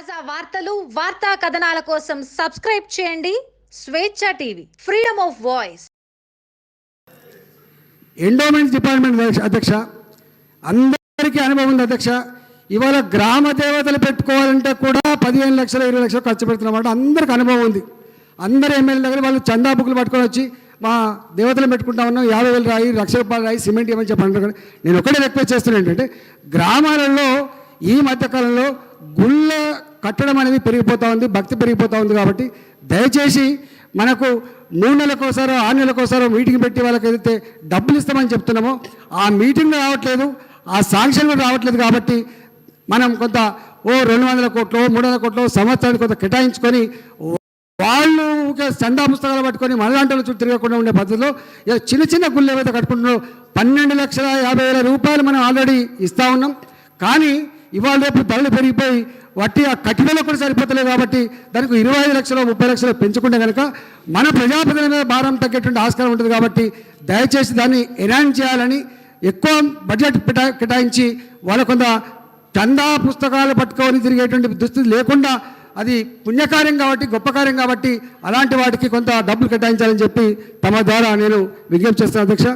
తాజా వార్తలు వార్తా కథనాల కోసం సబ్స్క్రైబ్ చేయండి. Swecha TV freedom of voice endowments department అధ్యక్ష- అందరికీ అనుభవం ఉంది అధ్యక్ష. ఇవాళ గ్రామ దేవతలు పెట్టుకోవాలంటే కూడా పదిహేను లక్షలు ఇరవై లక్షలు ఖర్చు పెడుతున్నమాట అందరికి అనుభవం ఉంది. అందరు ఎమ్మెల్యే దగ్గర వాళ్ళు చందా బుక్లు పట్టుకొని వచ్చి మా దేవతలు పెట్టుకుంటా ఉన్నాం యాభై వేలు రాయి లక్ష రూపాయలు రాయి సిమెంట్ ఏమని చెప్పండి నేను ఒకటే రిక్వెస్ట్ చేస్తున్నాను ఏంటంటే గ్రామాలలో ఈ మధ్యకాలంలో గుళ్ళ కట్టడం అనేది పెరిగిపోతూ ఉంది భక్తి పెరిగిపోతూ ఉంది కాబట్టి దయచేసి మనకు మూడు నెలలకోసారో ఆరు నెలలకోసారో మీటింగ్ పెట్టి వాళ్ళకి ఏదైతే డబ్బులు ఇస్తామని చెప్తున్నామో ఆ మీటింగ్ రావట్లేదు ఆ శాంక్షన్ కూడా రావట్లేదు కాబట్టి మనం కొంత ఓ రెండు వందల కోట్లు మూడు వందల కోట్లు సంవత్సరానికి కొంత కేటాయించుకొని వాళ్ళు ఊరికే చందా పుస్తకాలు పట్టుకొని మనలాంటి చుట్టూ తిరగకుండా ఉండే పద్ధతిలో చిన్న చిన్న గుళ్ళు ఏవైతే కట్టుకుంటున్నారో పన్నెండు లక్షల యాభై వేల రూపాయలు మనం ఆల్రెడీ ఇస్తూ ఉన్నాం. కానీ ఇవాళ రేపు ధరలు పెరిగిపోయి వట్టి ఆ కఠినలో కూడా సరిపోతలేదు కాబట్టి దానికి ఇరవై ఐదు లక్షలు ముప్పై లక్షలు పెంచుకుంటే కనుక మన ప్రజాపతి మీద భారం తగ్గేటువంటి ఆస్కారం ఉంటుంది కాబట్టి దయచేసి దాన్ని ఎనాన్స్ చేయాలని ఎక్కువ బడ్జెట్ కేటా- కేటాయించి వాళ్ళ కొంత చందా పుస్తకాలు పట్టుకొని తిరిగేటువంటి దుస్థితి లేకుండా అది పుణ్యకార్యం కాబట్టి గొప్ప కార్యం కాబట్టి అలాంటి వాటికి కొంత డబ్బులు కేటాయించాలని చెప్పి తమ ద్వారా నేను విజ్ఞప్తి చేస్తాను అధ్యక్ష.